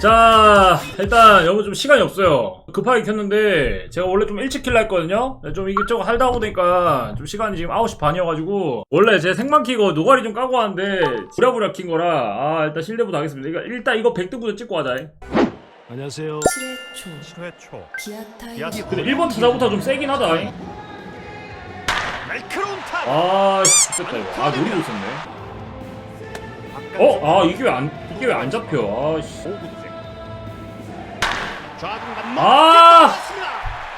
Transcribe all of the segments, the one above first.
자 일단 여러분 좀 시간이 없어요. 급하게 켰는데 제가 원래 좀 일찍 킬라 했거든요. 네, 좀 이것저것 하다 보니까 좀 시간이 지금 9시 반이어가지고 원래 제 생방 키고 노가리 좀 까고 하는데 부랴부랴 킨 거라 아 일단 실내부터 하겠습니다. 이거- 일단 이거 100등부터 찍고 하자. 안녕하세요. 7회 초. 7회 초. 기아 타이거. 기아 근데 1번 타자부터 좀 세긴 하다 날카로운 타. 아 씨, 됐다 이거 아 노리고 있었네 어? 아 이게 왜안 이게 왜 안 잡혀 아 씨 오구째. 좌중간 아!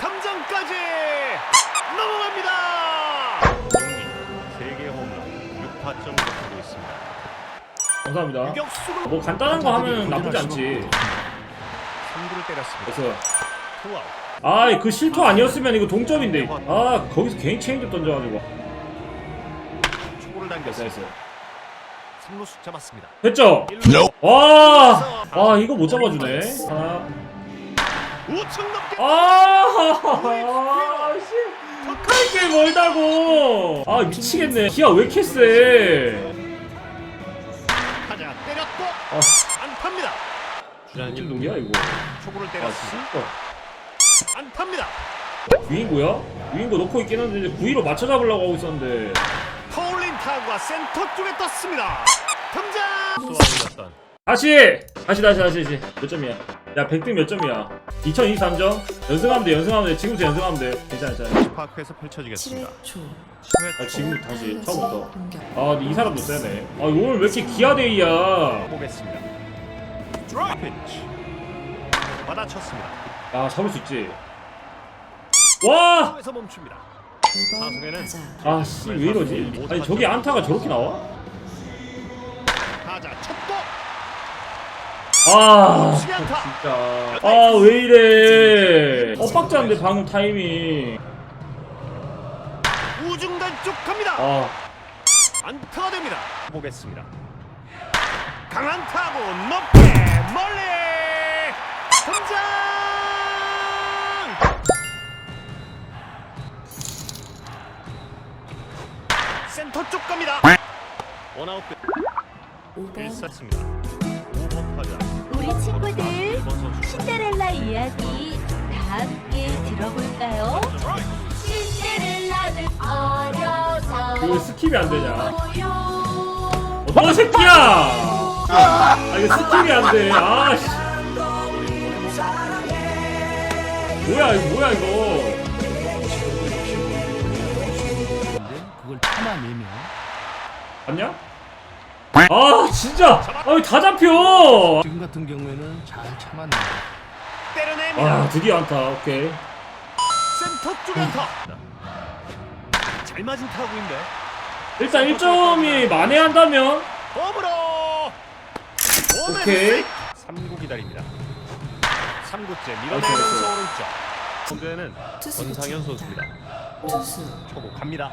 담장까지 넘어갑니다. 세개 홈런 6타점 기록하고 있습니다. 감사합니다 유격수로 뭐 간단한 거 하면 나쁘지 않지 3구를 때렸습니다. 그래서 투아웃. 아, 그 실토 아니었으면 이거 동점인데. 아, 거기서 괜히 체인지 던져가지고. 당겼습니다. 됐어. 3루수 잡았습니다. 됐죠? 와, 아, 이거 못 잡아주네. 아, 우측 넘게 아, 씨. 이게 멀다고. 아, 미치겠네. 기아 왜 이렇게 세? 타자 때렸고 아, 안타입니다. 1루 놈이야, 이거. 초구를 아, 때렸습니다. 진짜. 안타입니다. 유인구야? 유인구 넣고 있긴 한데, 이제 9위로 맞춰 잡으려고 하고 있었는데. 터올린 타구가 센터 쪽에 떴습니다. 등장! 수완이었던 다시! 다시, 다시, 다시, 다시. 몇 점이야? 야, 100등 몇 점이야? 2023점? 연승하면 돼, 연승하면 돼. 지금부터 연승하면 돼. 괜찮아, 괜찮아. 파크에서 펼쳐지겠습니다. 7회 초 10회 아, 초 지금 다시 처음부터. 공격 아, 근데 이 사람도 세네. 아, 오늘 왜 이렇게 기아데이야? 보겠습니다. 드라이브 핀치 받아쳤습니다. 아, 잡을 수 있지. 와! 에서 멈춥니다. 2번 타석에는 타자 아, 씨, 왜 이러지? 아니, 저기 안타가 저렇게 나와? 타자 첫도 아. 진짜. 아, 왜 이래? 엇박자인데, 방금 타이밍. 우중간 쪽 갑니다. 아, 안타가 됩니다. 보겠습니다. 강한 타구 높게 멀리 등장! 센터 쪽 갑니다. 원아웃 끝 5번 1사입니다 5번 타자 우리 친구들 1번 선수 신데렐라 이야기 다 함께 들어볼까요? 신데렐라는 어려서 이거 스킵이 안 되냐? 어, 너 새끼야! 아, 이거 스킵이 안 돼. 아, 씨. 뭐야, 이거 뭐야, 이거. 그걸 참아내면 봤냐? 아, 진짜! 아, 다 잡혀! 지금 같은 경우에는 잘 참아내. 때려냅니다. 아, 드디어 안타. 오케이. 센터 쪽에 안타. 잘 맞은 타구인데 일단 1점이 만회한다면 홈으로 오케이. 3구 기다립니다 3구째 나이스, 밀어내면서. 오른쪽 투수 권상현. 선수입니다 투수 초구 갑니다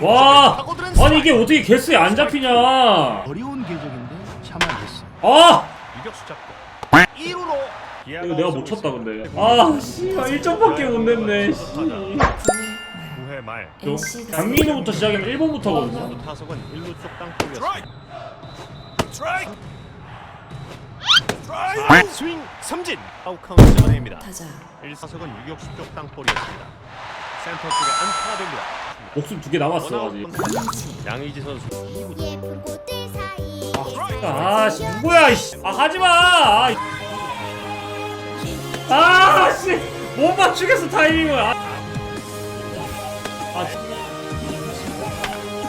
와. 아니 이게 어떻게 개수에 안 잡히냐. 아 어려운 궤적인데 참아냈어. 유격수 잡고. 2루로. 이거 내가 못 쳤다 근데. 아 씨발 1점밖에 못 냈네 씨. 9회 9회 말. 강민호부터 시작하면 1번부터거든요. 선수 타석은 1루 쪽 땅볼이었습니다. 아, 스윙 삼진. 아웃 카운트 잡아냅니다. 타자. 1사석은 유격수 쪽 땅볼이었습니다 센터 쪽에 안타가 됩니다. 목숨 두 개 남았어 아직. 양의지 선수. 예쁜 꽃들 사이 아 씨 누구야 이씨. 아 하지 마! 아, 아씨. 못 맞추겠어 타이밍을. 아, 아,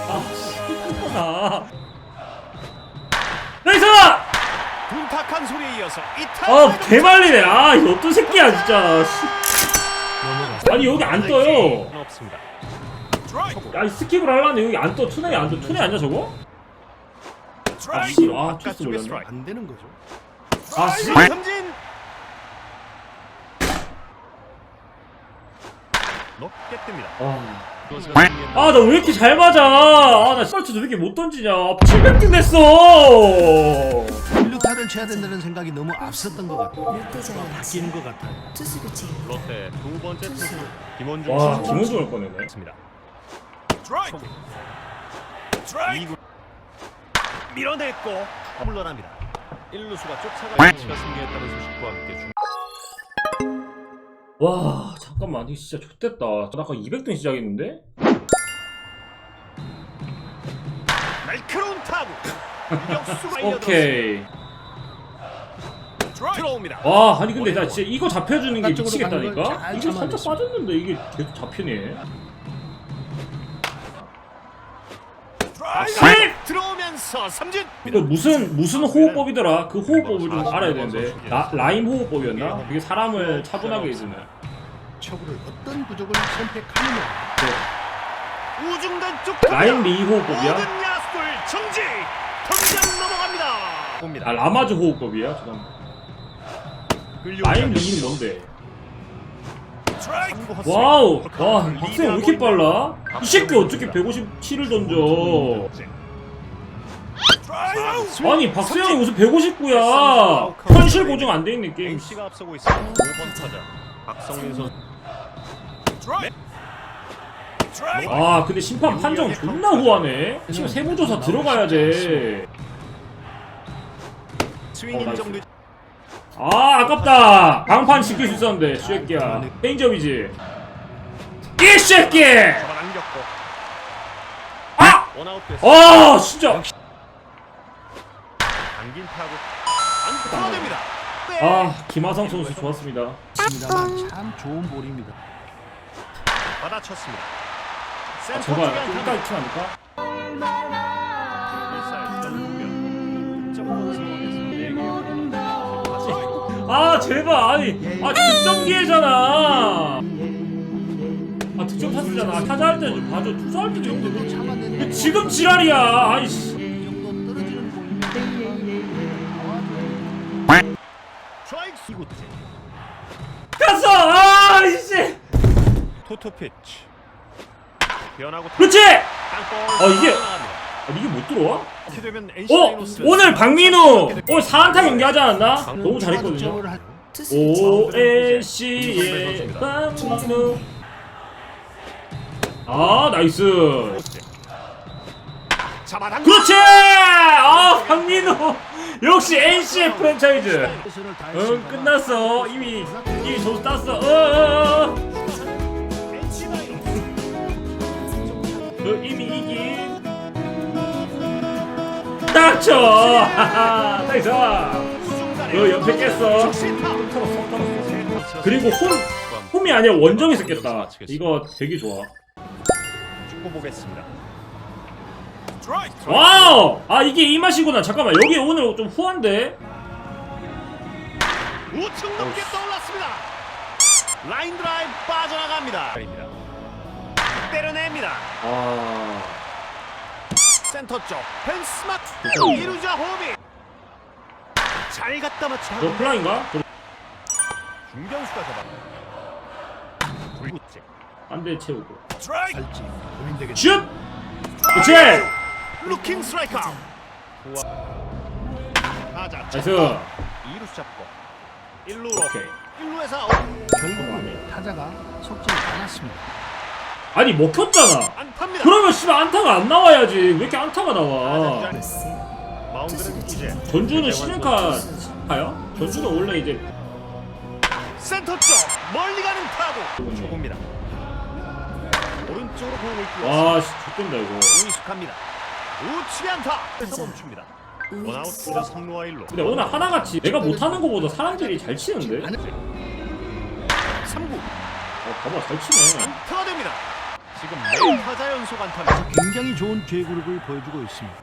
아, 씨, 아, 나이스! 둔탁한 소리에 이어서 이타 아, 개말리네. 아, 이 어떤 새끼야, 진짜. 씨. 아니, 여기 안 떠요. 없습니다 야, 이 스킵을 하려는데 여기 안 떠. 투넥이 안 떠. 투넥 아니야, 저거? 아, 씨. 아, 투스 바깥쪽에 몰랐네. 스트라이크 안 되는 거죠. 아, 씨. 삼진 높게 뜹니다 아. 아, 나 왜 이렇게 잘 맞아. 아, 나 스파츠도 왜 이렇게 못 던지냐. 700등 됐어. 1루타를 쳐야 된다는 생각이 너무 앞섰던 것 같아요. 롯데자이언츠 바뀌는 것 같아요. 투수 교체입니다. 롯데 두 번째 투수 김원중 와, 선수 김원중을 꺼내네. 습니다 이구 밀어냈고 물러납니다. 1루수가 쫓아가 위치가 승리했다는 소식과 함께 중... 와 잠깐만 이거 진짜 좋댔다 나 아까 200등 시작했는데? 날카로운 타구. 유격수가. 오케이 들어옵니다. 와 아니 근데 나 진짜 이거 잡혀주는 게 바깥쪽으로 미치겠다니까? 이게 잘 살짝. 빠졌는데 이게 계속 잡히네 아, 들어오면서 삼진. 이거 무슨 무슨 호흡법이더라? 그 호흡법을 좀 알아야 되는데 라, 라임 호흡법이었나? 그게 사람을 차분하게 해주는 처구를 어떤 구족을 선택하느냐. 우중단 쪽 라임 리 호흡법이야? 모든 야수들 정지. 던전 넘어갑니다. 봅니다. 아 라마즈 호흡법이야? 죄송합니다 라임 리는 뭔데? 와우! 와 박세영 왜 이렇게 빨라? 이 새끼 어떻게 157을 던져 아니 박세영이 무슨 159야 현실 고정 안 돼 있는 게임 NC가 앞서고 있습니다. 5번 타자 박성민 선수. 아 근데 심판 판정 존나 후하네 지금 세무조사 들어가야 스윙 어, 나이스. 인정돼. 아깝다 방판 지킬 수 있었는데 쉐끼야 페인점이지 이 당겼고 아! 아 진짜. 아 김하성 선수 좋았습니다 참 좋은 볼입니다. 받아쳤습니다. 아, 제발 끝까지 치면 안 될까? 아 제발. 아니 아 득점 기회잖아. 아 득점 타수잖아. 타자 할 때는 좀 봐줘. 투수 할 때도 형도 참아내는 지금 지랄이야. 아이씨. 이 정도 떨어지는 볼이면 스트라이크 이구째 갔어 아이씨. 토토 피치. 변하고 그렇지! 어, 이게- 나갑니다. 아 이게 못 들어와? 어 오늘 박민우 오늘 4안타 경기하지 않았나? 너무 잘했거든요. 할- 투수 ONC의 박민우. 아 나이스. 그렇지! 아 박민우. 역시 NC의 프랜차이즈. 응 끝났어. 이미 이미 점수 땄어. 어 어어. NC 다이노스 너 이미 이긴 딱쳐. 하하 나이스 너 옆에 깼어. 그리고 홈 홈이 아니라 원정이 있었겠다. 이거 되게 좋아. 축구 보겠습니다. 와우! 아 이게 이 맛이구나. 잠깐만 여기 오늘 좀 후한데? 우측 높게 떠올랐습니다. 라인 드라이브 빠져나갑니다. 때려냅니다. 아 센터 쪽. 펜스 마크. 이루자 호비 잘 갖다 맞춰. 너 플라인가? 중견수가 잡아 불구째. 안돼 채우고. 고민되겠 슛! 그치? 루킹 스트라이크 타자. 나이스. 2루 잡고. 1루로. 오케이. 1루에서 아웃. 결국 타자가 속지 않았습니다. 아니 먹혔잖아. 그러면 씨발 안타가 안 나와야지. 왜 이렇게 안타가 나와? 전주는 시즌카 가요? 전주는 원래 이제 센터 쪽 멀리 가는 타구. 초구입니다. 오른쪽으로 공을 띄웠습니다. 와씨 좋된다 이거. 우익숙합니다. 우측에 안타. 그래서 멈춥니다. 원아웃 3루와 1루. 근데 오늘 하나같이 내가 못하는 것보다 사람들이 잘 치는데? 3구. 어 봐봐 잘 치네. 안타가 됩니다 지금 네 타자 연속 안타입니다. 굉장히 좋은 제구력을 보여주고 있습니다.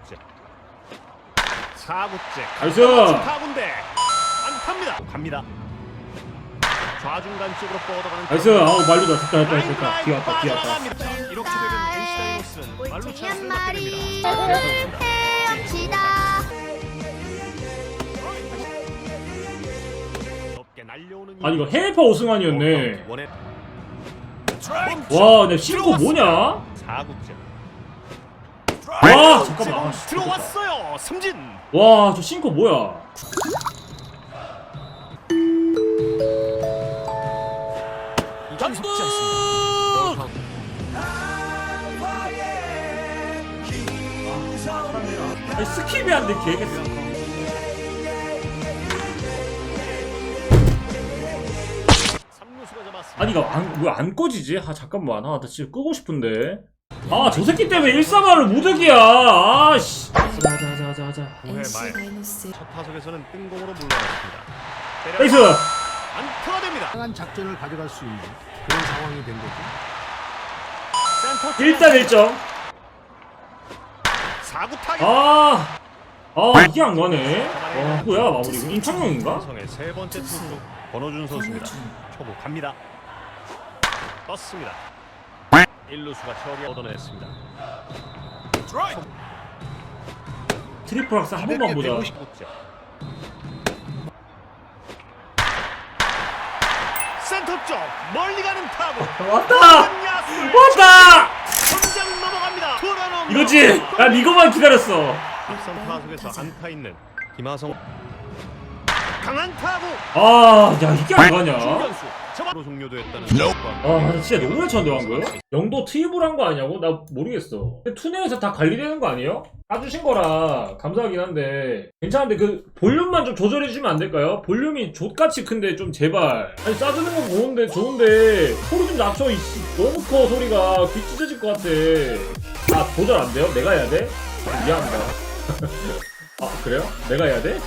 4구째 나이스 타구인데. 안타입니다. 갑니다. 좌중간 쪽으로 뻗어가는 나이스 아우 말루다 됐다 됐다 됐다. 드라이브 귀엽다 귀엽다 빠져나갑니다. 이렇게 되면 NC 다이노스는 말루 꼴찌 찬스를 한 갖게 됩니다. 헤엄치다. 높게 날려오는 아니 이거 해외파 오승환이었네. 원에 와, 내 신고 뭐냐? 와, 잠깐만. 들어왔어요. 승진. 와, 저 신고 뭐야? 아, 스킵이 안 돼, 개겠어. 아니 이거 안, 왜 안 꺼지지? 아 잠깐만 아나 진짜 끄고 싶은데 아 저 새끼 때문에 1사발로 무득이야 아씨 자자자자자 NC 첫 타석에서는 뜬공으로 물러났습니다. 때려 나이스 안타가 됩니다. 강한 작전을 가져갈 수 있는 그런 상황이 된 거죠. 센터 쪽 일단 1점 4구 타격. 아, 아 이게 안 가네. 와, 뭐야 마무리? 이거 임창용인가? 성의 세 번째 투수 권호준 선수입니다. 초구 갑니다. 떴습니다. 1루수가 처리 얻어냈습니다. 트리플 학사 한 번만 보자. 159점. 센터 쪽 멀리 가는 타구. 왔다, 야수 왔다. 천장 넘어갑니다. 이거지. 난 이거만 기다렸어. 앞선 타석에서 안타 있는 김하성 강한 타구 아, 야 이게 안 가냐? 중견수 저바로 종료됐다는 아, 나 진짜 너무 잘쳤는데 방금. 영도 투입을 한 거 아니냐고? 나 모르겠어. 근데 투내에서 다 관리되는 거 아니에요? 까주신 거라 감사하긴 한데 괜찮은데 그 볼륨만 좀 조절해 주시면 안 될까요? 볼륨이 족같이 큰데 좀 제발 아니 싸주는 건 좋은데 좋은데 소리 좀 낮춰 이씨 너무 커 소리가 귀 찢어질 것 같아 아 조절 안 돼요? 내가 해야 돼? 아, 미안합니다 아 그래요? 내가 해야 돼?